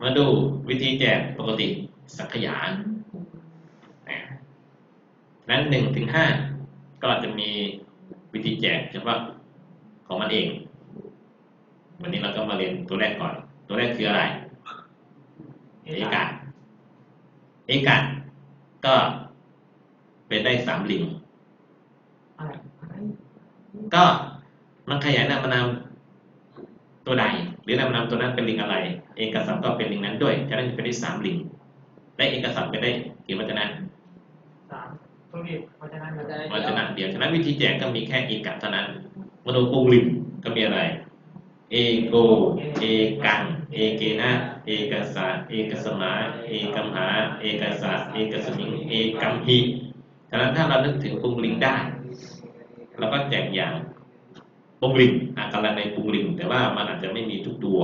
มาดูวิธีแจกปกติสักขยานนะนั้นหนึ่งถึงห้าก็จะมีวิธีแจกเฉพาะของมันเอง วันนี้เราก็มาเรียนตัวแรกก่อน ตัวแรกคืออะไร เอกาเอกาก็เป็นได้สามลิงอะไรก็มันขยายนามนาม ตัวใด หรือนามนามตัวนั้นเป็นลิงอะไร เอกสัพท์ก็เป็นลิงนั้นด้วยฉะนั้นจะเป็นได้สามลิงได้เอกสัพท์ไปได้กี่วัจนะสามตัวนี้เพราะฉะนั้นมันจะวัจนะเดียวฉะนั้นวิธีแจกก็มีแค่เอกะเท่านั้นมโนปุงลิงก็มีอะไร เอโก เอกัง เอเกนะเอกสะเอกสมา เอกัมหา เอกสะเอกสมิง เอกัมหิฉะนั้นถ้าเรานึกถึงปุงลิงได้เราก็แจกอย่าง ปุงลิงอาการในปุงลิงแต่ว่ามันอาจจะไม่มีทุกตัว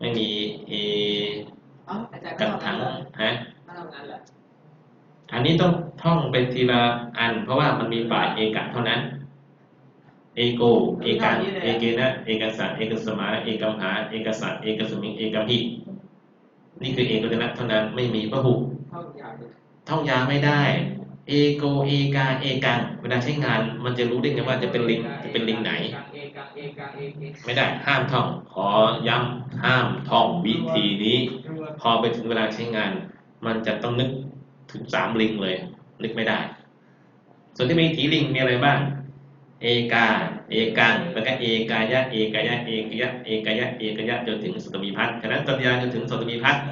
ไม่มีเออ๋ออาจารย์ก็กันทำทั้งางนเหรอฮะมาทำงานเหรออันนี้ต้องท่องเป็นทีละอัน เพราะว่ามันมีฝ่ายเอกะเท่านั้น เอโก เอกังเอเกนะเอกสัตเอกสมาเอกัมหาเอกสัตเอกสมิงเอกัมหินี่คือเอกวัจนะเท่านั้นไม่มีพหุเข้าอย่างเลยท่องยาวไม่ได้ เอโกเอกาเอกังเวลาใช้งานมันจะรู้ได้ไงว่าจะเป็นลิงจะเป็นลิงไหน ไม่ได้ห้ามท่อง ขอย้ำห้ามท่องวิธีนี้ พอไปถึงเวลาใช้งาน มันจะต้องนึกถึงสามลิงเลย นึกไม่ได้ ส่วนที่มีถีลิงมีอะไรบ้าง เอกา เอกังแล้วก็เอกายะเอกายะเอกายะเอกายะเอกายะจนถึงสตมีพัฒน์ฉะนั้นสัญญาจนถึงสตมีพัฒน์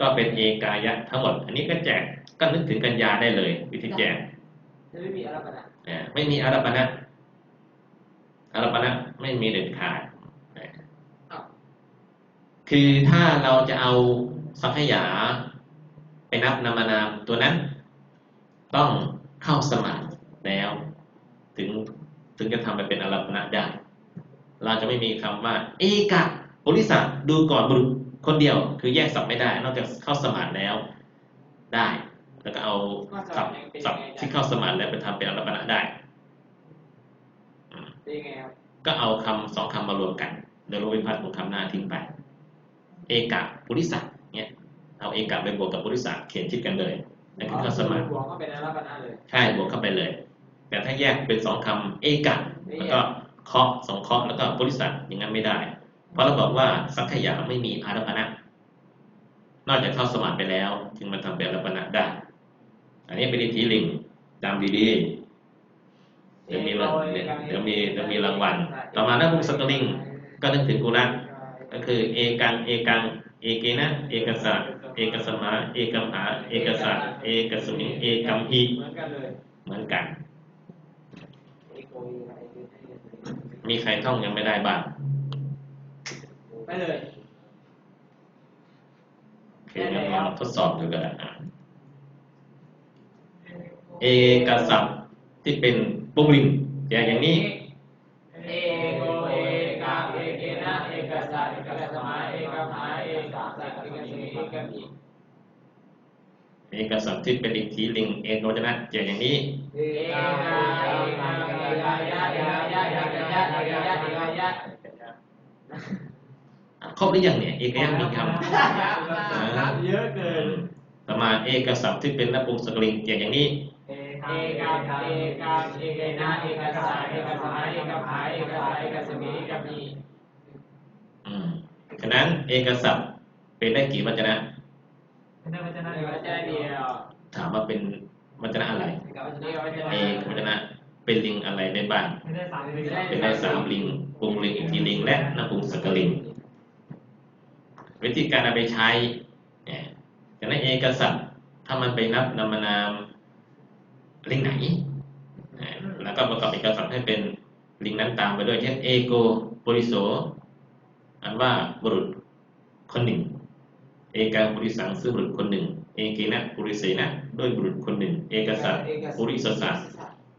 ก็เป็นเอกายะทั้งหมด อันนี้ก็แจกก็นึกถึงกัญญาได้เลย วิธีแจกจะไม่มีอะไรปะนะอ่าไม่มีอารัปนะอารัปนะไม่มีเด็ดขาดอ้าวคือถ้าเราจะเอาสังขยาไปนับนามนามตัวนั้น ต้องเข้าสมาธิแล้ว ถึงถึงจะทำไปเป็นอารัปนะได้ เราจะไม่มีคำว่า เอกะบริษัทดูก่อนบุรุษ คนเดียวคือแยกสับไม่ได้ นอกจากเข้าสมาธิแล้วได้ แล้วก็เอาสับสับที่เข้าสมาธิแล้วไปทำเป็นอารัปนะได้เป็นยังไงครับก็เอาคำสองคำมารวมกันโดยลบวิพัฒน์ของคำหน้าทิ้งไป เอกะปุริสัเนี่ยเอาเอกะไปบวกกับปุริสัเขียนชิดกันเลยนั่นคือข้อสมาธิบวกก็เป็นอะไรปะนะเลยใช่บวกเข้าไปเลย แต่ถ้าแยกเป็นสองคำเอกะแล้วก็เคาะสองเคาะแล้วก็ปุริสัอย่างนั้นไม่ได้ เพราะเราบอกว่าสังขยาไม่มีอารัปนะนอกจากเข้าสมาธิไปแล้วจึงมาทำเป็นอารัปนะได้ อันนี้เป็นทธิลิงจำดีๆเดี๋ยวมีเดี๋ยวมีเดี๋ยวมีรางวัล ต่อมาหน้าบุกสกลิงก็นึกถึงกุละก็คือเอกังเอกังเอเกนะเอกสะเอกสมาเอกมหาเอกสะเอกสมิงเอกัมหิเหมือนกันเลยเหมือนกัน มีใครท่องยังไม่ได้บ้าง ไปเลยโอเคงั้นลองทดสอบดูก็ได้อะเอกสัพท์ที่เป็นปุ้งลิงอย่างอย่างนี้เอโกเอกังเอเกนะเอกสัตเอกสมาเอกัมหาเอกัสสะเอกสมิงเอกัมหิเอกสัพท์ที่เป็นอิทธิลิงเอกวัจนะอย่างอย่างนี้เอกังเอกังเอกายะเอกายะเอกายะเอกายะเอกายะอะ ครบหรือยังเนี่ย เอกยังมีคำเยอะเกินต่อมาเอกสัพท์ที่เป็นนปุงสกลิงอย่างอย่างนี้เอกังเอกังเอเกนะเอกสะเอกสมาเอกัมหาเอกสะเอกสมิงเอกัมหิอืมฉะนั้นเอกสัพท์เป็นได้กี่วจนะเป็นได้วัจนะเอกวัจนะเดียวถามว่าเป็นวจนะอะไร เอกวัจนะเอกวัจนะเอกวจนะเป็นลิงอะไรได้บ้างไม่ได้สามเลยเป็นได้สามลิงปุงลิงอิทธิลิงและนปุงสกลิง วิธีการเอาไปใช้เนี่ยฉะนั้นเอกสัพท์ถ้ามันไปนับนามนามลิงไหน แล้วก็ประกอบเอกสัพท์ให้เป็นลิงนั้นตามไปด้วยเช่นเอโกโปริโสอันว่าบุรุษคนหนึ่ง เอกาปุริสังซึ่งบุรุษคนหนึ่ง เอเกนะปุริเสนะด้วยบุรุษคนหนึ่ง เอกสัพท์ปุริสสะ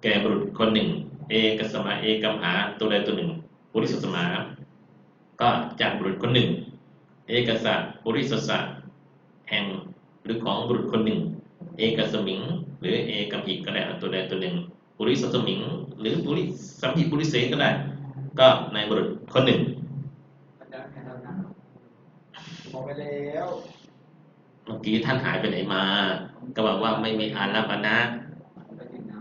แก่บุรุษคนหนึ่ง เอกสมาเอกัมหาตัวใดตัวหนึ่งปุริสสมา ก็จากบุรุษคนหนึ่ง เอกสัพท์ปุริสสะแห่งหรือของบุรุษคนหนึ่ง เอกสมิง หรือเอกัมหิก็ได้เอาตัวใดตัวหนึ่งปุริสสมิง หรือปุริสัมหิปุริเสก็ได้ ก็ในบุรุษคนหนึ่งมันจะอกไปแล้วเมื่อกี้ท่านหายไปไหนมา ก็บอกว่าไม่มีอารัปนะไปดื่มน้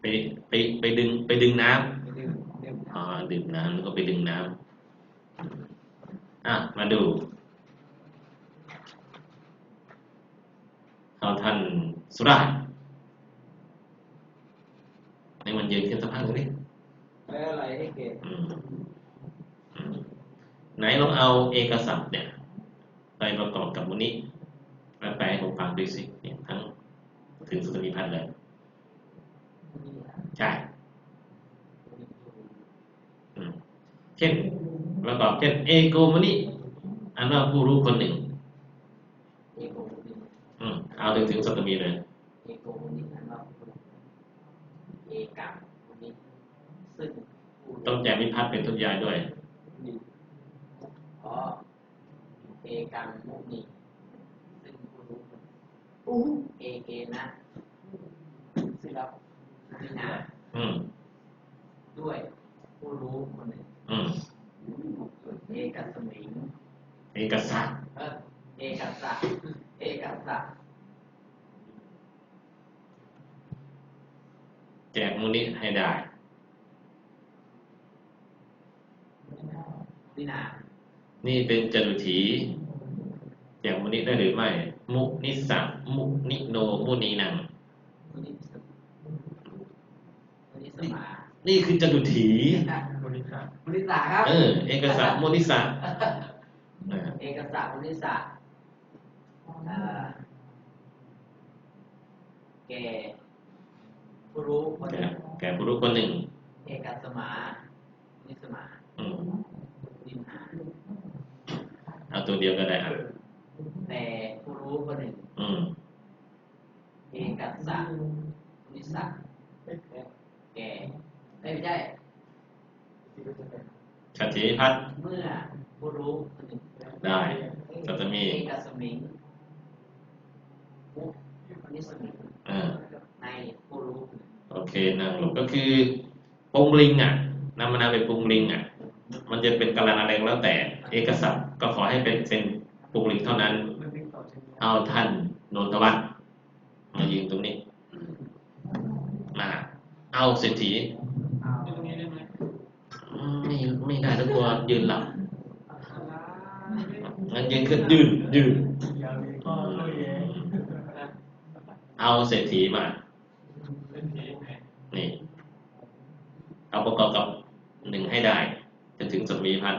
ไปไปไปดึงไปดึงน้ำำไปดื่มดื่มอ่าดื่มน้ำแล้วก็ไปดึงน้ำ อะ มาดูเอาท่านสุราษฎร์ในวันยืนขึ้นสักพักหนึ่งดิแล้วอะไรให้เกตอืมอืมไหนลองเอาเอกสัพท์เนี่ยไปประกอบกับมุนิแล้วแปลให้ผมฟังดูสิเนี่ยทั้งถึงสุตมีพันธ์เลยใช่อืมเช่น ประกอบเช่นเอโกมุนิอันว่าผู้รู้คนหนึ่งเอโกมุนิอืมเอาถึงถึงสัตมีเลยเอโกมุนิอันว่าเอกะมุนิซึ่งผู้ต้องแจกวิพัฒน์เป็นทุกยายด้วยอ๋อเอกังมุนิซึ่งผู้รู้เอเกนะซึ่งรับพินาอืมด้วยผู้รู้คนหนึ่งอืม เอกสมิงเอกสัพท์เออเอกัสสะเอกัสสะแจกมุนิให้ได้นี่นานี่เป็นจตุถีแจกมุนิได้หรือไม่ มุนิสัมมุนิโนมุนีนังมุนิสมุนิสมานี่คือจตุถีบริษัทมุ นิสาครับเออเอกสัพมุนิสัพเอเกสะมุนิสะเอ่อแก่ผู้รู้คนหนึ่งแกผู้รู้คนหนึ่ง เอกสมามุนิสมาอืมนิหาเอาตัวเดียวก็ได้อะแต่ผู้รู้คนหนึ่งอืมเอกัสสะมุนิสะแก่ไม่ใช่ ชัตถิพัฒน์เมื่อผู้รู้คนหนึ่งได้สัตมีเอกสมิงมุนิสมิงเออในผู้รู้คนหนึ่งโอเคนะลูกก็คือปรุงลิงอะนำมานาเป็นปรุงลิงอะ มันจะเป็นกาลนาแรงแล้วแต่ เอกสัพท์ก็ขอให้เป็นเป็นปรุงลิงเท่านั้น เอาท่านนนทวัฒน์มายืนตรงนี้มาเอาเศรษฐี ไม่ได้ทุกคนยืนหลับงั้นยืนขึ้นยืนยืนเองเอาเศรษฐีมา นี่ เอาประกอบกับหนึ่งให้ได้จะถึงสมีพัน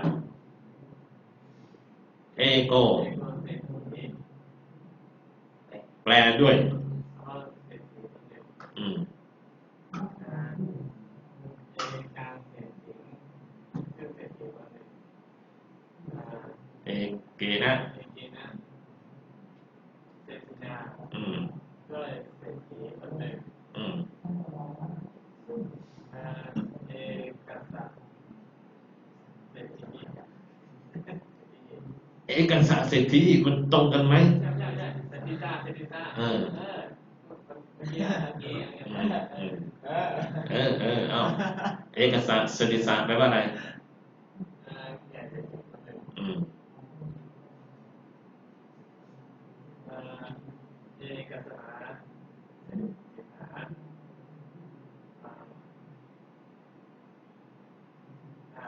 เอโก เองก็เป็นคนนี้ แปลด้วย เอาเสร็จอยู่คนเดียว อืม เองการเสร็จถึงเรื่องเสร็จอยู่คนเดียวอ่า เอเก นะเองกินนะเสร็จนะอืมก็เลยเสร็จทีคนหนึ่งอืมอ่าเอกสารเสร็จทีเอกสารเศรษฐีมันตรงกันไหมใช่ใช่ใช่เสร็จทีตาเสร็จทีตาเออเออเมื่อกี้เมื่อกี้อืมอืมเออเออเออเอาเอกสารสติสารแปลว่าอะไร เออใหญ่เสร็จคนหนึ่ง อืม เอ่อเอกสารเอกสารอ่าอ่า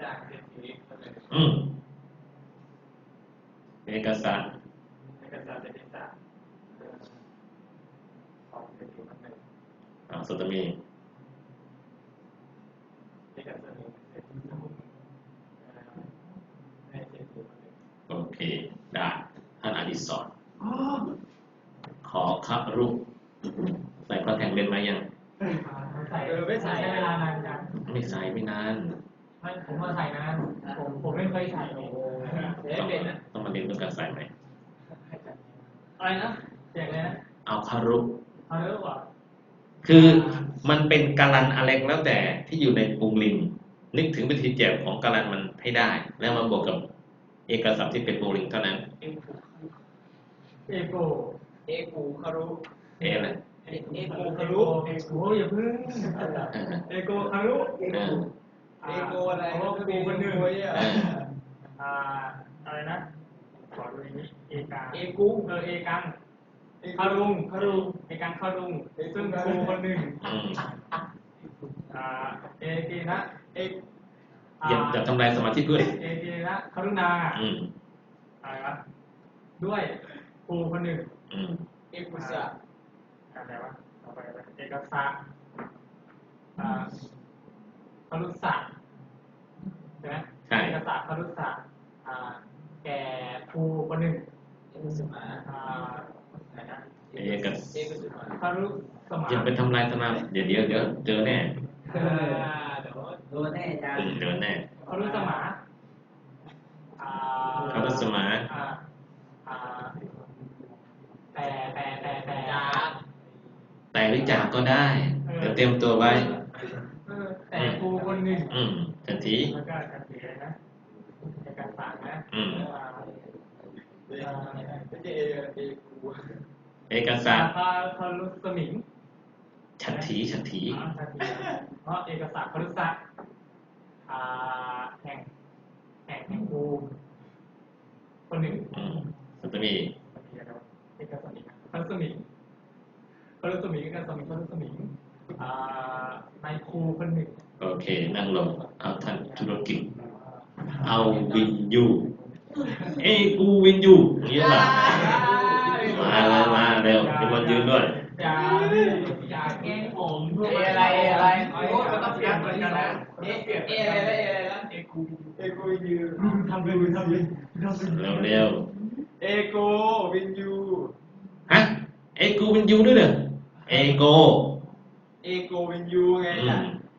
จากเศรษฐีคนหนึ่ง อืมเอกสาร เอกสารเศรษฐีสามเอ่อของเศรษฐีคนหนึ่ง อ่าสตมี เอกสารเศรษฐีสองเอ่อในเศรษฐีคนหนึ่ง โอเค ได้ท่านอดิศรขอครับรูปใส่พระแทงเล่นมายัง ใส่เออไม่ใส่ใช้เวลานานจัง ไม่ใส่ไม่นาน ไม่ ผมมาใส่นานผมผมไม่เคยใส่โอ้โหเดี๋ยวต้องเป็นนะต้องมาเรียนเรื่องการใส่ไหมอะไรนะเสียงเลยนะเอาคารุปเอาเรื่องว่าคือมันเป็นกาลันอะไรก็แล้วแต่ที่อยู่ในปรุงลิงนึกถึงวิธีแจกของกาลันมันให้ได้ แล้วมาบวกกับเอกสารที่เป็นปรุงลิงเท่านั้น เอโกเอกูคารุเอะอะไรเอเอเอกูโกคารุเอโกอย่าเพิ่งเอโกคารุ เออเอโกอะไรเพราะว่ากูมันหนึ่งโอ้ยอะเอออ่าอะไรอะไรนะขอดูในนี้เอกาเอกุ้งเออเอกังคารุงคารุงเอกังคารุงซึ่งครูคนหนึ่งอืมอ่าเอเกนะเออย่าอย่าทำลายสมาธิด้วยเอเกนะคารุณาอืมอะไรวะด้วยครูคนหนึ่งอืมเอกุสะอะไรวะต่อไปอะไรเอกสะอ่าคารุสะใช่ไหมใช่เอกสะคารุสะอ่าแก่ครูคนหนึ่งเอกุสมาอ่าอะไรนะเอกสเอกุสมาคารุสมาอย่าไปทำลายสมาธิเดี๋ยวเดี๋ยวเดี๋ยวเจอแน่อ่าเดี๋ยวโดนแน่อาจารอืย์มเดี๋ยวแน่คารุสมาอ่าคารุสมาอ่าอ่าแต่แต่แต่แต่จากแต่หรือจากก็ได้ เดี๋ยวเตรียมตัวไว้เออแต่ ครูคนหนึ่งอืมทันทีแล้วก็การเสียนะในการฝากนะอืมอ่าไม่ใช่เอเอกูเอกสาสารคาคารุสมิงฉัตถีฉัตถีอ่าใช่เพราะเอกสารคารุสะอ่าแห่งแห่งแห่งครูคนหนึ่งอืมสัตมีเอกสมิงคารุสมิงคารุสมิงเอกสมิงคารุสมิงอ่านายครูคนหนึ่ง โอเค นั่งลงเอาท่านธุรกิจ เอาวินยูเอ้กูวินยูอย่างนี้ป่ะมาเลยมาเร็วมีคนยืนด้วยอย่าอย่าแกล้งผมเออะไรอะไรโอ้ยมันต้องเปลี่ยนเหมือนกันนะเอเออะไรเออะไรนะเอกูเอกูวินยูทำเลยทำเลยทำเลยเร็วเร็วเอโกวินยูฮะเอ้กูวินยูด้วยเหรอเอโกเอโกวินยูไงอืจ้ะ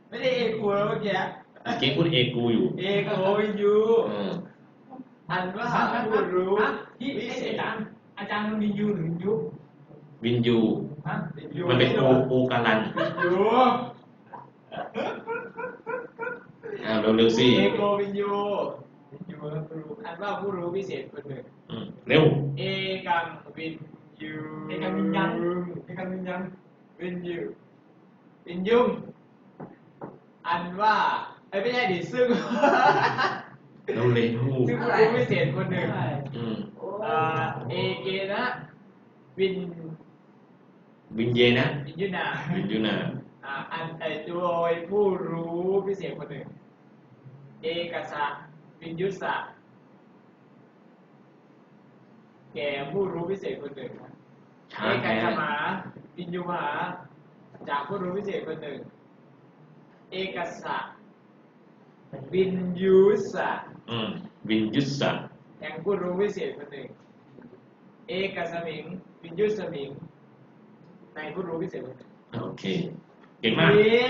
ไม่ได้เอกูแล้วเมื่อกี้เมื่อกี้พูดเอกูอยู่ เอโกวินยูเอออันว่าผู้รู้พี่อาจารย์อาจารย์มันมียูหรือยุวินยูฮะมันเป็นโอโอกาลันยูอ้าวเร็วๆสิเอโกวินยูวินยูแล้วผู้รู้อันว่าผู้รู้พิเศษคนหนึ่งอืมเร็ว เอกังวินยูเอกวิญญาณเอกวิญญาณวินยูวินยุ่ง อันว่าเอ้ยไม่ใช่ดิซึ่ง เร็วเร็วซึ่งผู้รู้พิเศษคนหนึ่งอืมอ่าเอเกนะ วินวินเยนะวินยุนาวินยูนาอ่าอันเอ่อโดยผู้รู้พิเศษคนหนึ่ง เอกสะวินยุสะแก่ผู้รู้พิเศษคนหนึ่งช้าเอกัแท้สมาวินยุมหาจากผู้รู้พิเศษคนหนึ่ง เอกสะวินยุสะอืมวินยุสสะแห่งผู้รู้พิเศษคนหนึ่ง เอกสมิง วินยุสมิงในผู้รู้พิเศษคนหนึ่งโอเค เก่งมากนี่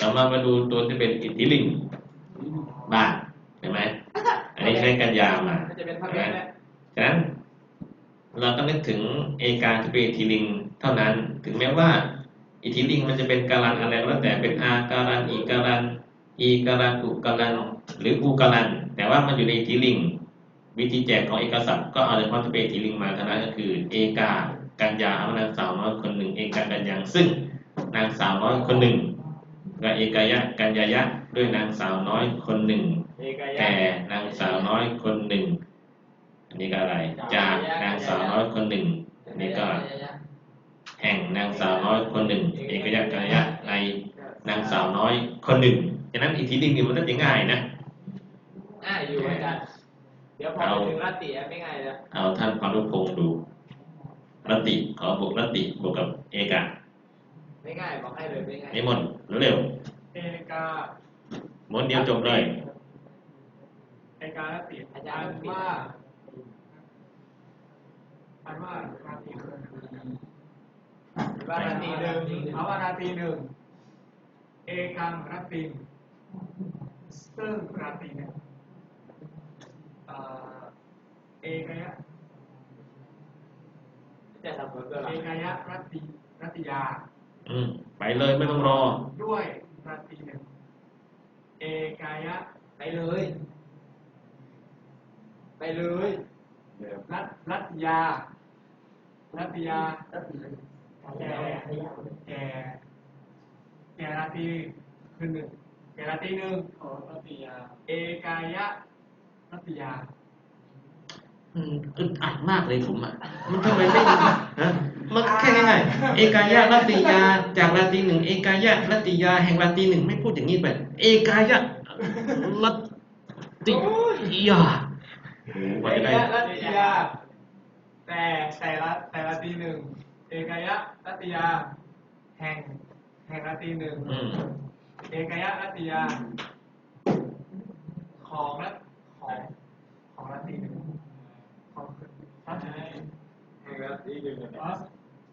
ต่อมามาดูตัวที่เป็นอิทธิลิงบ้านเห็นไหมอันนี้ใช้กัญญามามันจะเป็นพระใช่แม่ไหมแล้วฉะนั้น เราต้องนึกถึงเอกาที่เป็นอิทธิลิง เท่านั้น ถึงแม้ว่า อิทธิลิงมันจะเป็นการันอะไรก็แล้วแต่เป็นอาการันอีการันอีการันอุการันหรืออูการันแต่ว่ามันอยู่ในอิทธิลิง วิธีแจกของเอกสัตว์ก็เอาเฉพาะที่เป็นอิทธิลิงมาเท่านั้นก็คือ เอกากัญญาเอานางสาวน้อยคนหนึ่งเอกากัญญังซึ่งนางสาวน้อยคนหนึ่งกับเอกายะกัญญายะด้วยนางสาวน้อยคนหนึ่งเอกายะแก่นางสาวน้อยคนหนึ่งอันนี้ก็อะไรจากนางสาวน้อยคนหนึ่งอันนี้ก็ แห่งนางสาวน้อยคนหนึ่ง เอกยะกัญญายะในนางสาวน้อยคนหนึ่งฉะนั้นอิทธิลิงนี่มันน่าจะง่ายนะอ่าอยู่อาจารย์เดี๋ยวพอไปถึงรัตติอะไม่ง่ายแล้วเอาท่านความรู้พงษ์ดูรตติขอบวกรตติบวกกับเอกะไม่ง่ายบอกให้เลยไม่ง่ายนิมนต์เร็วเอกาๆม้วนเดียวจบเลยเอกาลติอาจารย์ว่าอันว่าราตรีหนึ่ง ว่ารัตติหนึ่งเอาว่าราตรีหนึ่ง เอกังราตรีซึ่งราตรีเนี่ยเอ่อเอกายะจะทำผลตัวเราเอกายะรัตติรัตติยา อืมไปเลยไม่ต้องรอ ด้วยราตรีหนึ่ง เอกายะไปเลย ไปเลยรัตรัตติยารัตติยา แก่แก่แก่ราตรีคือหนึ่งแก่ราตรีหนึ่งอ๋อรัตติยา เอกายะรัรัตยามันอึดอัดมากเลยผมอะ มันทำไมไม่ฮะมันแค่ง่ายๆเอกายะรัติยา จากราตรีหนึ่งเอกายะรัติยาแห่งราตรีหนึ่งไม่พูดอย่างนี้ไปเอกายะรัติยาโอ้โหกว่าจะได้รัตยาแต่แต่ละแต่ละตีหนึ่งเอกายะ รัตยา แห่ง แห่งละตีหนึ่งอืมเอกายะรัตยา ของละของของละตีหนึ่งของครับแห่งละตีหนึ่งอ๋อ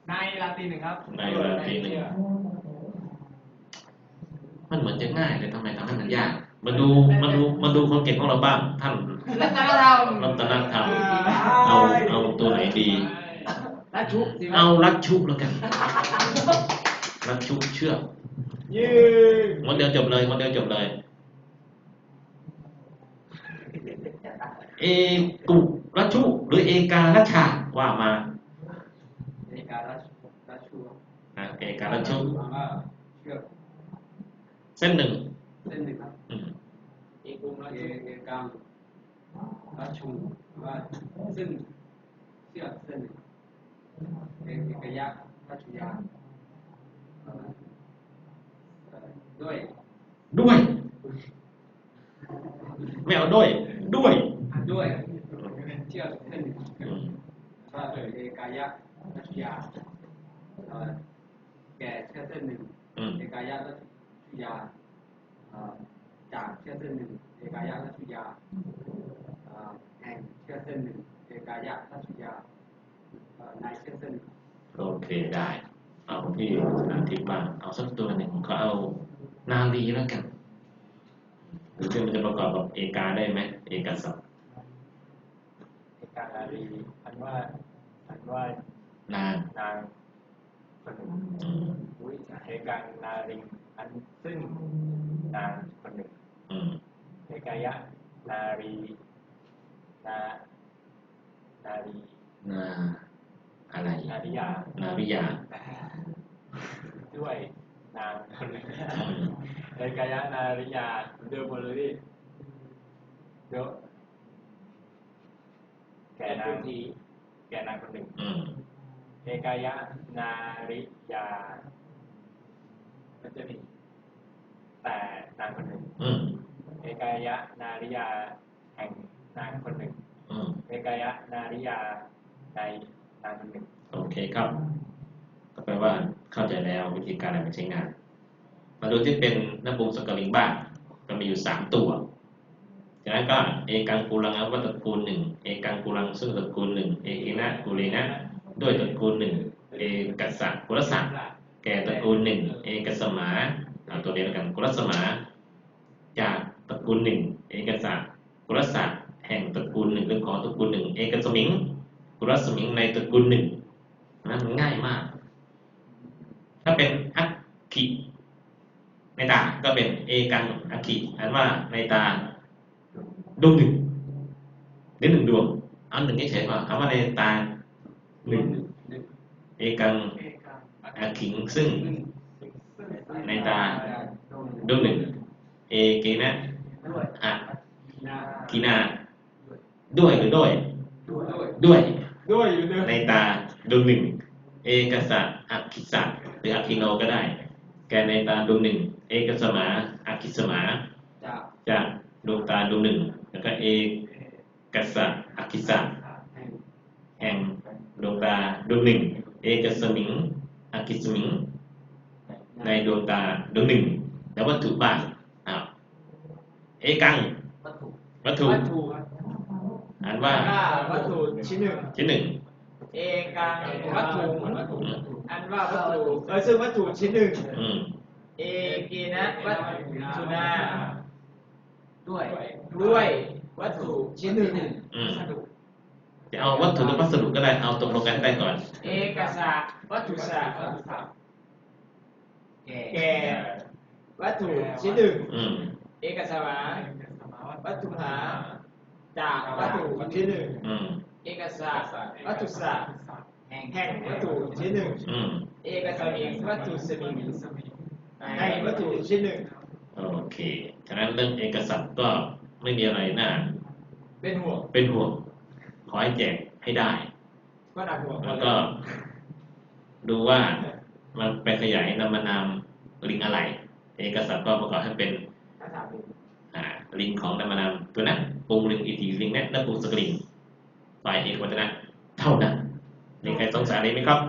ในลาตีหนึ่งครับ ในราตรีหนึ่งมันเหมือนจะง่ายเลยทำไมทำให้มันยากมาดูมาดูมาดูคนเก่งของเราบ้าง ท่านรัตนธรรมรัตนธรรมเอาเอาตัวไหนดี รัชชุสิครัเอาบรัดชุบแล้วกัน รัดชุบเชือกยืนงดเดียวจบเลยงดเดียวจบเลยเอกุรัชชุหรือเอการัชชาว่ามาในการรัชรัชชุอะเอการัชชุว่าเชือกเส้นหนึ่งเส้นหนึ่งครับอืมเอกุมรัชชุเอกังรัชชุว่าซึ่งเชือกเส้นหนึ่ง เอกยะรัชชุยาเอ่อเอ่อด้วย ด้วย ไม่เอาด้วย ด้วย ด้วยเชือกเส้นหนึ่งอืมว่าเอกายะรัชชุยาเอ่อแก่เชือกเส้นหนึ่งอืมเอกายะรัชชุยาเอ่อจากเชือกเส้นหนึ่งเอกายะรัชชุยาเอ่อแห่งเชือกเส้นหนึ่งเอกายะรัชชุยา โอเคได้ เอาที่อาทิตย์บ้างเอาสักตัวหนึ่งก็เอานาลีแล้วกันหรือที่มันจะประกอบกับเอกาได้ไหมเอกสัพท์เหตุการณ์นารีอันว่าอันว่านางนางคนหนึ่งอืมอุ้ยเหตุการณ์นารีอันซึ่งนางคนหนึ่งอืมเหตุการณ์นารีนานารีนา อะไรนาริยานาวิยา ด้วยนางคนหนึ่งอืมเหตุการณ์นาริยาเดิมหมดเลยดิเดี๋ยวแก่นางทีแก่นางคนหนึ่งอืมเอกายะนาริยา มันจะมีแต่นางคนหนึ่งอืมเอกายะนาริยาแห่งนางคนหนึ่งอืมเอกายะนาริยาใน นางหนึ่งโอเคครับ ก็แปลว่าเข้าใจแล้ววิธีการในการใช้งาน มาดูที่เป็นนบุงสกอลิงบ้างก็มีอยู่สามตัวจากนั้นก็เอกังกูลังอัวัตตระกูลหนึ่งเอกังกูลังซึ่งตระกูลหนึ่งเอกินะกูเลนะด้วยตระกูลหนึ่งเอกัสสะกุลสักแก่ตระกูลหนึ่งเอกัสมาเอาตัวเดียวกันกุลสมา จากตระกูลหนึ่งเอกสะกุลสะแห่งตระกูลหนึ่งหรือของตระกูลหนึ่งเอกสมิง กุลสมิงในตระกูลหนึ่งนะมันง่ายมาก ถ้าเป็นอักขิในตา ก็เป็นเอกังอักขิอันว่าในตาดวงหนึ่งหรือหนึ่งดวงเอาหนึ่งเฉยๆก่อนคำว่าในตาหนึ่งเอกังเอกาอักขิงซึ่งในตาดวงหนึ่งเอเกนะด้วยอะนากีนา ด้วยหรือด้วย ด้วย ด้วยด้วยอยู่เดิมในตาดวงหนึ่ง เอกสะอักขิสะหรืออักขิโนก็ได้ แกในตาดวงหนึ่ง เอกสมาอักขิสมาจากจากดวงตาดวงหนึ่ง แล้วก็เอกสะอักขิสะแห่งแห่งดวงตาดวงหนึ่ง เอกสมิงอักขิสมิง ในดวงตาดวงหนึ่ง แล้ววัตถุบ้างอ้าวเอกังวัตถุวัตถุวัตถุ อ่านว่าวัตถุชิ้นหนึ่งชิ้นหนึ่งเอกังวัตถุวัตถุอันว่าวัตถุเออซึ่งวัตถุชิ้นหนึ่งอืมเอกีนะวัตถุนาด้วยด้วยวัตถุชิ้นหนึ่งอืมจะเอาวัตถุหรือวัสดุก็ได้เอาตกลงกันได้ก่อน เอกสะวัตถุสะแก่แก่วัตถุชิ้นหนึ่งอืมเอกสมาวัตถุหา จากวัตถุชิ้นหนึ่งอืมเอกสะวัตถุสะแห่งแห่งวัตถุชิ้นหนึ่งอืมเอกสมิงวัตถุสมิงในวัตถุชิ้นหนึ่งโอเค ฉะนั้นเรื่องเอกสัตว์ก็ไม่มีอะไรน่าเป็นห่วงเป็นห่วงขอให้แจกให้ได้ก็ดักห่วงแล้วก็ ดูว่ามันไปขยายนามนามลิงอะไร เอกสัตว์ก็ประกอบให้เป็น ลิงของนามนามตัวนั้นปูลิงอีทีลิงเนะและปูสกลิงฝ่ายเอกวัจนะเท่านั้นมีใครสงสัยอะไรไหมครับ